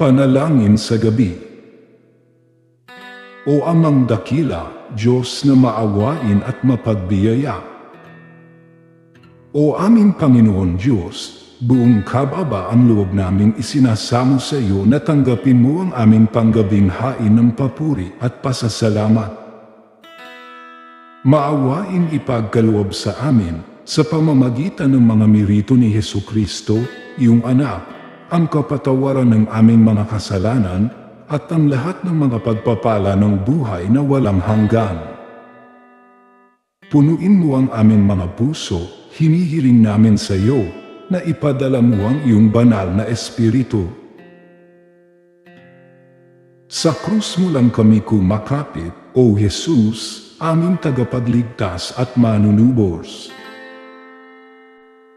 Panalangin sa gabi. O amang dakila, Diyos na maawain at mapagbiyaya. O aming Panginoon Diyos, buong kababa ang loob naming isinasamo sa iyo na tanggapin mo ang aming panggabing hain ng papuri at pasasalamat. Maawain ipagkaloob sa amin sa pamamagitan ng mga mirito ni Heso Kristo, iyong anak, ang kapatawaran ng aming mga kasalanan at ang lahat ng mga pagpapala ng buhay na walang hanggan. Punuin mo ang aming mga puso, hinihiling namin sa iyo na ipadala mo ang iyong banal na espiritu. Sa krus mo lang kami kumakapit, O Jesus, aming tagapagligtas at manunubos.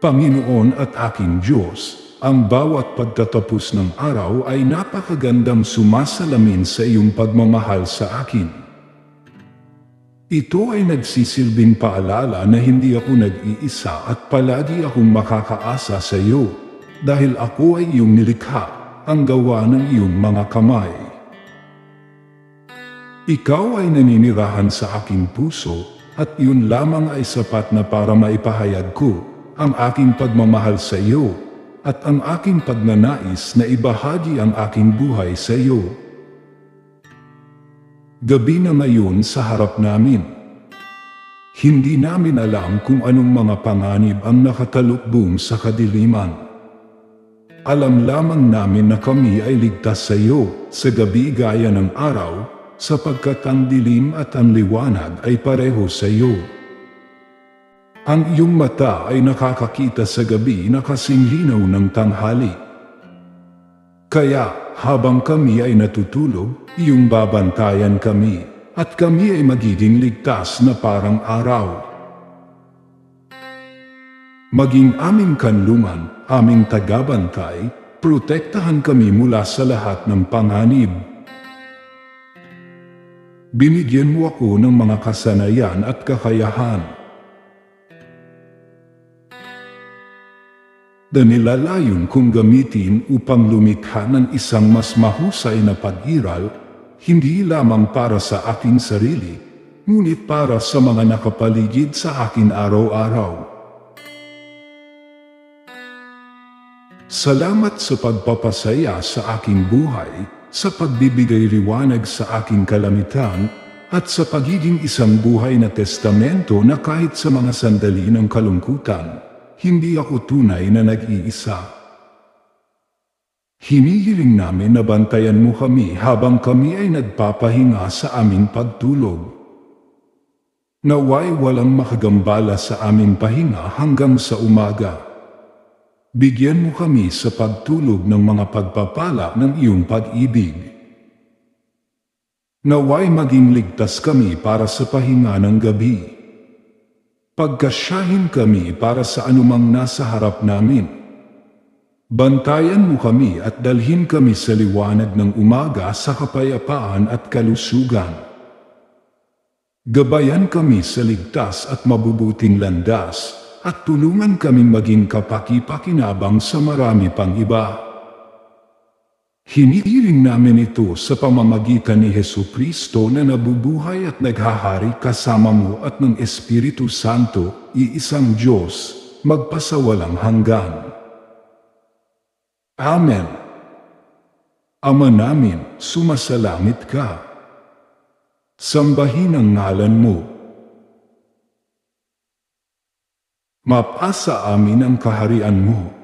Panginoon at aking Diyos, ang bawat pagtatapos ng araw ay napakagandang sumasalamin sa iyong pagmamahal sa akin. Ito ay nagsisilbing paalala na hindi ako nag-iisa at palagi akong makakaasa sa iyo dahil ako ay iyong nilikha, ang gawa ng iyong mga kamay. Ikaw ay naninirahan sa aking puso at iyon lamang ay sapat na para maipahayag ko ang aking pagmamahal sa iyo at ang aking pagnanais na ibahagi ang aking buhay sa iyo. Gabi na ngayon sa harap namin. Hindi namin alam kung anong mga panganib ang nakatalukbong sa kadiliman. Alam lamang namin na kami ay ligtas sa iyo sa gabi gaya ng araw sapagkat ang dilim at ang liwanag ay pareho sa iyo. Ang iyong mata ay nakakakita sa gabi na kasing ng tanghali. Kaya, habang kami ay natutulog, iyong babantayan kami, at kami ay magiging ligtas na parang araw. Maging aming kanlungan, aming tagabantay, protektahan kami mula sa lahat ng panganib. Binigyan mo ako ng mga kasanayan at kakayahan. Na nilalayon kong gamitin upang lumikha ng isang mas mahusay na pag-iral, hindi lamang para sa aking sarili, ngunit para sa mga nakapaligid sa akin araw-araw. Salamat sa pagpapasaya sa aking buhay, sa pagbibigay liwanag sa aking kalamitan, at sa pagiging isang buhay na testamento na kahit sa mga sandali ng kalungkutan, hindi ako tunay na nag-iisa. Hinihiling namin na bantayan mo kami habang kami ay nagpapahinga sa aming pagtulog. Naway walang makagambala sa aming pahinga hanggang sa umaga. Bigyan mo kami sa pagtulog ng mga pagpapala ng iyong pag-ibig. Naway maging ligtas kami para sa pahinga ng gabi. Pagkasyahin kami para sa anumang nasa harap namin. Bantayan mo kami at dalhin kami sa liwanag ng umaga sa kapayapaan at kalusugan. Gabayan kami sa ligtas at mabubuting landas at tulungan kaming maging kapaki-pakinabang sa marami pang iba. Hinihiling namin ito sa pamamagitan ni Heso Kristo na nabubuhay at naghahari kasama mo at ng Espiritu Santo, iisang Diyos, magpasawalang hanggan. Amen. Ama namin, sumasalangit ka. Sambahin ang ngalan mo. Mapasa amin ang kaharian mo.